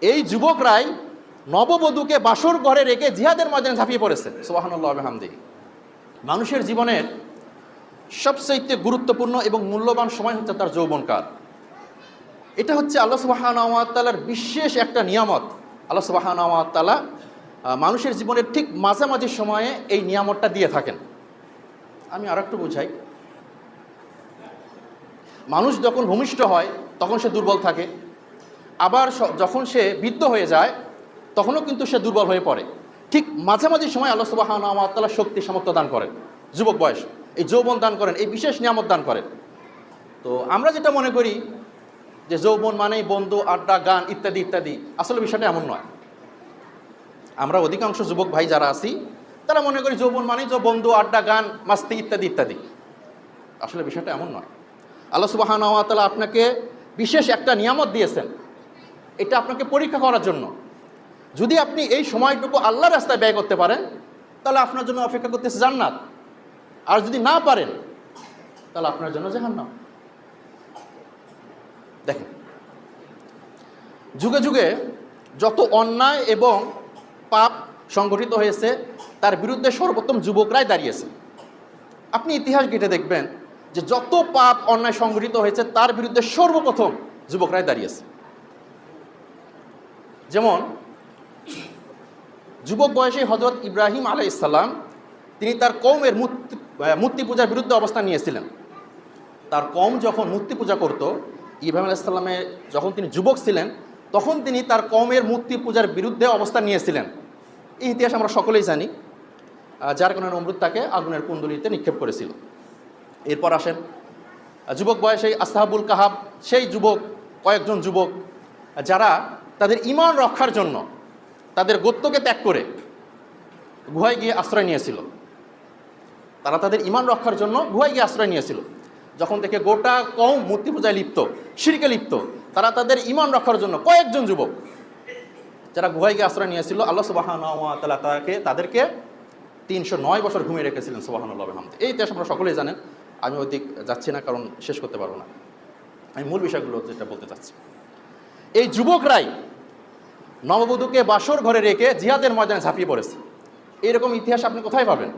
এই যুবকরাই নববধূকে বাসর ঘরে রেখে জিহাদের ময়দানে ঝাঁপিয়ে পড়েছে। সোহানুল্লাহ হামদি মানুষের জীবনের সবচেয়ে গুরুত্বপূর্ণ এবং মূল্যবান সময় হচ্ছে তার যৌবনকাল এটা হচ্ছে আল্লাহ সুবাহানাওয়াতালার বিশেষ একটা নিয়ামত। আল্লাহ সুবাহানাওয়াতালা মানুষের জীবনের ঠিক মাঝামাঝি সময়ে এই নিয়ামতটা দিয়ে থাকেন। আমি আর একটু বুঝাই। মানুষ যখন ভূমিষ্ঠ হয়, তখন সে দুর্বল থাকে। আবার যখন সে বৃদ্ধ হয়ে যায়, তখনও কিন্তু সে দুর্বল হয়ে পড়ে। ঠিক মাঝামাঝি সময় আল্লাহ সুবাহানাওয়াতালা শক্তি, সামর্থ্য দান করেন। যুবক বয়স, এই যৌবন দান করেন, এই বিশেষ নিয়ামত দান করেন। তো আমরা যেটা মনে করি যে যৌবন মানেই বন্ধু, আড্ডা, গান ইত্যাদি ইত্যাদি। আসলে বিষয়টা এমন নয়। আমরা অধিকাংশ যুবক ভাই যারা আছি, তারা মনে করি যৌবন মানেই যে বন্ধু, আড্ডা, গান, মাস্তি ইত্যাদি ইত্যাদি। আসলে বিষয়টা এমন নয়। আল্লাহ সুবাহানতালা আপনাকে বিশেষ একটা নিয়ামত দিয়েছেন। এটা আপনাকে পরীক্ষা করার জন্য। যদি আপনি এই সময়টুকু আল্লাহর রাস্তায় ব্যয় করতে পারেন, তাহলে আপনার জন্য অপেক্ষা করতেছে জান্নাত। আর যদি না পারেন, তাহলে আপনার জন্য জাহান্নাম। দেখেন, যুগে যুগে যত অন্যায় এবং পাপ সংগঠিত হয়েছে, তার বিরুদ্ধে সর্বোত্তম যুবকরাই দাঁড়িয়েছে। আপনি ইতিহাস ঘেটে দেখবেন যে যত পাপ অন্যায় সংগঠিত হয়েছে, তার বিরুদ্ধে সর্বপ্রথম যুবকরাই দাঁড়িয়েছে। যেমন, যুবক বয়সী হজরত ইব্রাহিম আলাই ইসাল্লাম তিনি তার কৌমের মূর্তি মূর্তি পূজার বিরুদ্ধে অবস্থান নিয়েছিলেন। তার কম যখন মূর্তি পূজা করত, ইব্রাহিম আলাইসাল্লামের যখন তিনি যুবক ছিলেন, তখন তিনি তার কমের মূর্তি পূজার বিরুদ্ধে অবস্থান নিয়েছিলেন। এই ইতিহাস আমরা সকলেই জানি যার কারণে নমরুদ তাকে আগুনের কুণ্ডলিতে নিক্ষেপ করেছিল। এরপর আসেন যুবক বয়সে আস্তাহাবুল কাহাব, সেই যুবক, কয়েকজন যুবক যারা তাদের ইমান রক্ষার জন্য তাদের গোত্রকে ত্যাগ করে গুহায় গিয়ে আশ্রয় নিয়েছিল, তারা তাদের ইমান রক্ষার জন্য গুহায় গিয়ে আশ্রয় নিয়েছিল। যখন থেকে গোটা কম মূর্তি পূজায় লিপ্ত সিঁড়িকে লিপ্ত, তারা তাদের ইমান রক্ষার জন্য কয়েকজন যুবক যারা গুহায় গিয়ে আশ্রয় নিয়েছিল, আল্লাহ সুবাহান তালা তাকে, তাদেরকে তিনশো নয় বছর ঘুমিয়ে রেখেছিলেন, সুবাহানুল্লাহ হামদ এই ইতিহাস আমরা সকলেই জানেন, আমি ওদিক যাচ্ছি না, কারণ শেষ করতে পারব না। আমি মূল বিষয়গুলো যেটা বলতে চাচ্ছি। এই যুবকরাই নববধূকে বাসর ঘরে রেখে জিহাদের ময়দানে ঝাঁপিয়ে পড়েছে। এরকম ইতিহাস আপনি কোথায় পাবেন?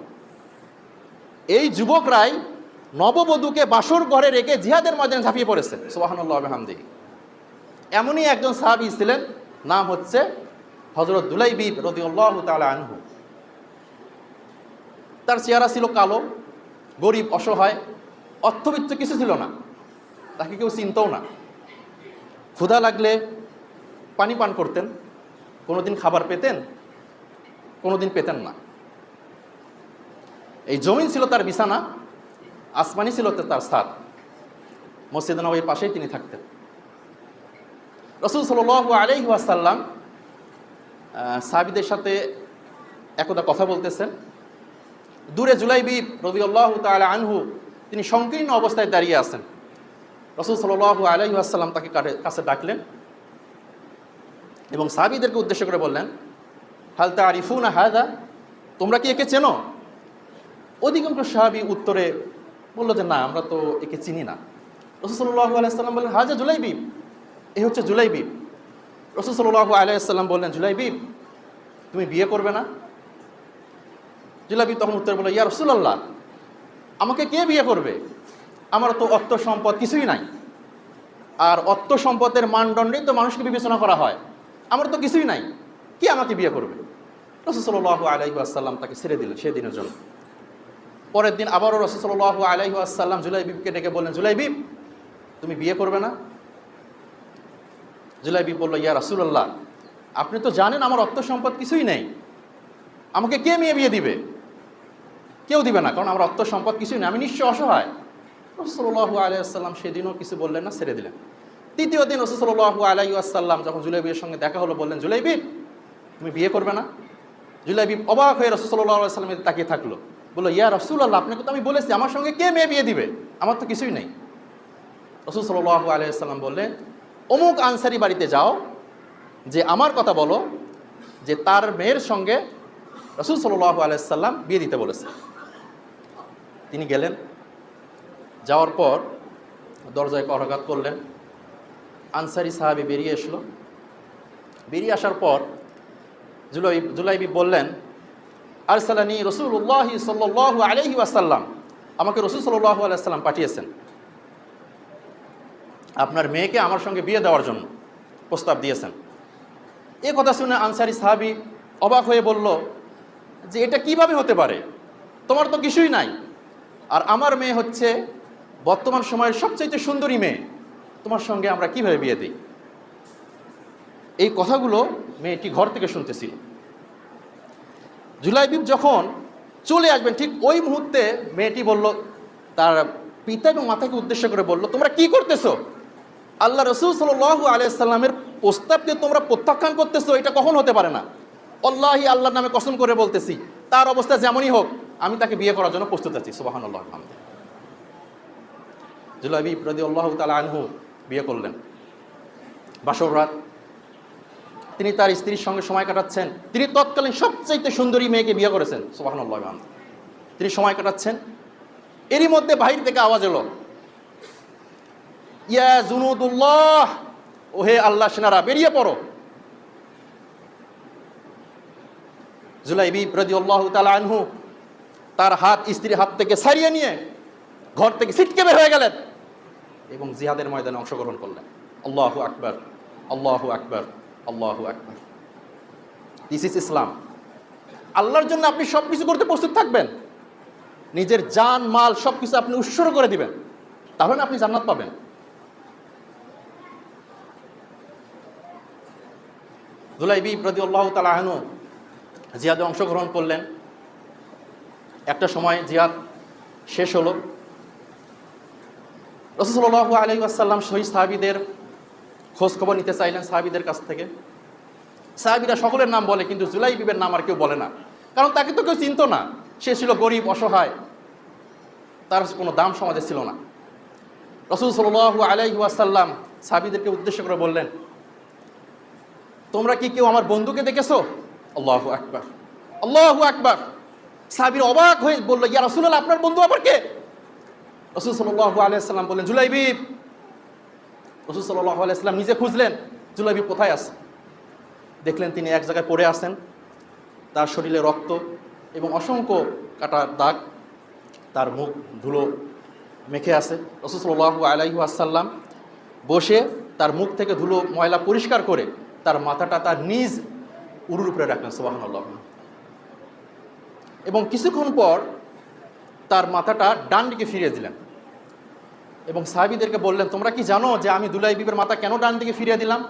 এই যুবকরাই নববধূকে বাসর ঘরে রেখে জিহাদের ময়দানে ঝাঁপিয়ে পড়েছে। সোহানুল্লাহ হামদি এমনই একজন সাহাবি ছিলেন, নাম হচ্ছে হজরত দুলাই দুলাইবিব রদিউল্লাহ তালা আনহু। তার চেহারা ছিল কালো, গরিব, অসহায়, অর্থবিত্ত কিছু ছিল না। তাকে কেউ চিনতও না। ক্ষুধা লাগলে পানি পান করতেন, কোনোদিন খাবার পেতেন, কোনোদিন পেতেন না। এই জমিন ছিল তার বিছানা, আসমানি ছিল তার সাদ মসজিদ নবীর পাশেই তিনি থাকতেন। রসুল সাল আলাইহি ওয়াসাল্লাম সাহাবিদের সাথে একদা কথা বলতেছেন। দূরে জুলাইবি রবিউল্লাহ তালা আনহু, তিনি সংকীর্ণ অবস্থায় দাঁড়িয়ে আছেন। রসুল সাল আলাইহি আসাল্লাম তাকে কাছে ডাকলেন এবং সাহাবিদেরকে উদ্দেশ্য করে বললেন হালতা আরিফুন হায়দা তোমরা কি একে চেনো? অধিকাংশ সাহাবি উত্তরে বলল যে, না, আমরা তো একে চিনি না। রসুল্লাহ আলাইসাল্লাম বললেন হাজা জুলাইবিব এ হচ্ছে জুলাইবিব রসুল্লাহ আলাইসাল্লাম বললেন জুলাইবিব তুমি বিয়ে করবে না? জুলাইবিব তখন উত্তর বলল, ইয়া রসুল্লাহ আমাকে কে বিয়ে করবে? আমার তো অর্থ সম্পদ কিছুই নাই। আর অর্থ সম্পদের মানদণ্ডেই তো মানুষকে বিবেচনা করা হয়। আমার তো কিছুই নাই। কি আমাকে বিয়ে করবে? রসুল্লাহ আলাইহি আসাল্লাম তাকে ছেড়ে দিলেন সেদিনের জন্য। পরের দিন আবারও রসুল্লাহ আলাইহি আসাল্লাম জুলাইবিবকে ডেকে বললেন, জুলাইবিব, তুমি বিয়ে করবে না? জুলাইবিব বলল, ইয়া রাসুল্লাহ আপনি তো জানেন আমার অর্থ সম্পদ কিছুই নেই। আমাকে কে মেয়ে বিয়ে দিবে? কেউ দিবে না, কারণ আমার অর্থ সম্পদ কিছুই নেই। আমি নিশ্চয় অসহায়। রসুল্লাহু আলাইসাল্লাম সেদিনও কিছু বললেন না, ছেড়ে দিলেন। তৃতীয় দিন রসুল্লাহু আলাই আসাল্লাম যখন জুলাইবির সঙ্গে দেখা হলো, বললেন জুলাইবিব তুমি বিয়ে করবে না? জুলাইবিব অবাক হয়ে রসুল্লাহ সাল্লামের তাকিয়ে থাকল। বলল, ইয়া রসুল্লাহ আপনাকে তো আমি বলেছি, আমার সঙ্গে কে মেয়ে বিয়ে দিবে? আমার তো কিছুই নেই। রসুল সাল্লাহ আলাইসাল্লাম বললেন, অমুক আনসারি বাড়িতে যাও, যে আমার কথা বলো, যে তার মেয়ের সঙ্গে রসুল সাল্লাহ আলাইসাল্লাম বিয়ে দিতে বলেছে। তিনি গেলেন যাওয়ার পর দরজায় করাঘাত করলেন। আনসারি সাহাবি বেরিয়ে এসলো। বেরিয়ে আসার পর জুলাই, জুলাইবি বললেন, আরসালানি রসুল্লাহ সাল্লাহ আলহি আসাল্লাম আমাকে রসুল সাল্লাহ আলাইসাল্লাম পাঠিয়েছেন। আপনার মেয়েকে আমার সঙ্গে বিয়ে দেওয়ার জন্য প্রস্তাব দিয়েছেন। এ কথা শুনে আনসারি সাহাবি অবাক হয়ে বলল, যে এটা কীভাবে হতে পারে? তোমার তো কিছুই নাই। আর আমার মেয়ে হচ্ছে বর্তমান সময়ের সবচাইতে সুন্দরী মেয়ে, তোমার সঙ্গে আমরা কীভাবে বিয়ে দিই? এই কথাগুলো মেয়েটি ঘর থেকে শুনতেছিল। জুলাইবিব যখন চলে আসবেন, ঠিক ওই মুহূর্তে মেয়েটি বলল, তার পিতা এবং মাতাকে উদ্দেশ্য করে বলল, তোমরা কি করতেছো? আল্লাহ রসুল সাল আলিয়াল্লামের প্রস্তাবকে তোমরা প্রত্যাখ্যান করতেছো, এটা কখন হতে পারে না? আল্লাহি আল্লাহর নামে কসম করে বলতেছি, তার অবস্থা যেমনই হোক, আমি তাকে বিয়ে করার জন্য প্রস্তুত আছি। সুবাহান আল্লাহ জুলাইবি প্রদি আল্লাহ তালা আনহু বিয়ে করলেন। বাসর রাত তিনি তার স্ত্রীর সঙ্গে সময় কাটাচ্ছেন। তিনি তৎকালীন সবচাইতে সুন্দরী মেয়েকে বিয়ে করেছেন। সুবাহান আল্লাহ তিনি সময় কাটাচ্ছেন। এরই মধ্যে বাহির থেকে আওয়াজ এলো, ইয়া জুনুদুল্লাহ, ওহে আল্লাহ সেনারা, বেরিয়ে পড়ো। জুলাইবি প্রদি আল্লাহ তালা আনহু তার হাত স্ত্রীর হাত থেকে সারিয়ে নিয়ে ঘর থেকে ছিটকে বের হয়ে গেলেন। এবং জিহাদের ময়দানে অংশগ্রহণ করলেন। আল্লাহু আকবর আল্লাহু আকবর আল্লাহু আকবর। দিস ইস ইসলাম আল্লাহর জন্য আপনি সব কিছু করতে প্রস্তুত থাকবেন। নিজের জান, মাল সব কিছু আপনি উৎসর্গ করে দিবেন। তাহলে আপনি জান্নাত পাবেন। দুলাইবি প্রতি আল্লাহ তালাহনু জিহাদে অংশগ্রহণ করলেন। একটা সময় জিহাদ শেষ হলো। রসুল্লাহ আলী আসাল্লাম শহীদ সাহাবিদের খোঁজ খবর নিতে চাইলেন সাহাবিদের কাছ থেকে। সাহাবিরা সকলের নাম বলে, কিন্তু জুলাই বিবের নাম আর কেউ বলে না। কারণ তাকে তো কেউ চিনত না। সে ছিল গরিব, অসহায়। তার কোনো দাম সমাজে ছিল না। রসুল সাল আলাইহি আসাল্লাম সাহাবিদেরকে উদ্দেশ্য করে বললেন, তোমরা কি কেউ আমার বন্ধুকে দেখেছ? আল্লাহ আকবার। আল্লাহ আকবার। সাহাবির অবাক হয়ে বলল, ইয়া রসুল্লাহ আপনার বন্ধু আবার কে? রসুল সাল্লাহ আলিয়াল্লাম বললেন, জুলাইবিব। রসুল সাল্লাহ আলাইসাল্লাম নিজে খুঁজলেন, জুলাইবিব কোথায় আছে? দেখলেন তিনি এক জায়গায় পড়ে আছেন, তার শরীরে রক্ত এবং অসংখ্য কাটা দাগ, তার মুখ ধুলো মেখে আছে। রসুল সাল্লাহ আলাইহু আসাল্লাম বসে তার মুখ থেকে ধুলো, ময়লা পরিষ্কার করে তার মাথাটা তার নিজ উরুর উপরে রাখলেন সোবাহান এবং কিছুক্ষণ পর তার মাথাটা ডান দিকে ফিরিয়ে দিলেন। এবং সাহাবিদেরকে বললেন, তোমরা কি জানো যে আমি দুলাই বিবের মাথা কেন ডান দিকে ফিরিয়ে দিলাম?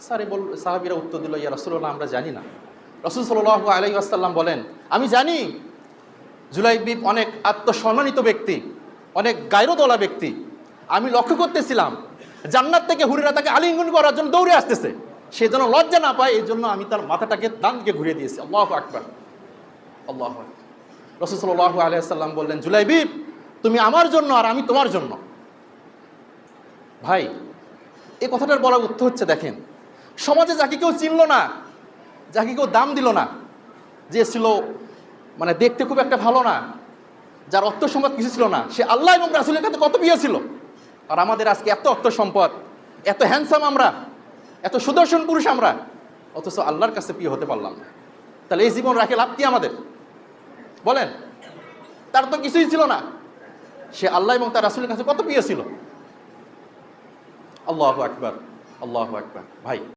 স্যার বল, সাহাবিরা উত্তর দিল, ইয়া রসুল্লাহ আমরা জানি না। রসুল সাল্লাহ আলাই আসাল্লাম বলেন, আমি জানি জুলাইবিব অনেক আত্মসম্মানিত ব্যক্তি, অনেক গায়রদলা ব্যক্তি। আমি লক্ষ্য করতেছিলাম, জান্নাত থেকে হুরিরা তাকে আলিঙ্গন করার জন্য দৌড়ে আসতেছে। সে যেন লজ্জা না পায় এই জন্য আমি তার মাথাটাকে ডান দিকে ঘুরিয়ে দিয়েছি। আল্লাহ আকবর। আল্লাহ রসুল সাল্লাহ আলিয়াল্লাম বললেন জুলাইবিব তুমি আমার জন্য আর আমি তোমার জন্য। ভাই এই কথাটার বলার উত্তর হচ্ছে, দেখেন, সমাজে যাকে কেউ চিনল না, যাকে কেউ দাম দিল না, যে ছিল মানে দেখতে খুব একটা ভালো না, যার অর্থ সম্পদ কিছু ছিল না, সে আল্লাহ এবং রাসুলের কাছে কত প্রিয় ছিল? আর আমাদের আজকে এত অর্থ সম্পদ, এত হ্যান্ডসাম আমরা, এত সুদর্শন পুরুষ আমরা, অথচ আল্লাহর কাছে প্রিয় হতে পারলাম না। তাহলে এই জীবন রাখে লাভ কি আমাদের? বলেন, তার তো কিছুই ছিল না। সে আল্লাহ এবং তার রাসুলের কাছে কত প্রিয় ছিল? আল্লাহ আকবর আল্লাহ আকবর। ভাই।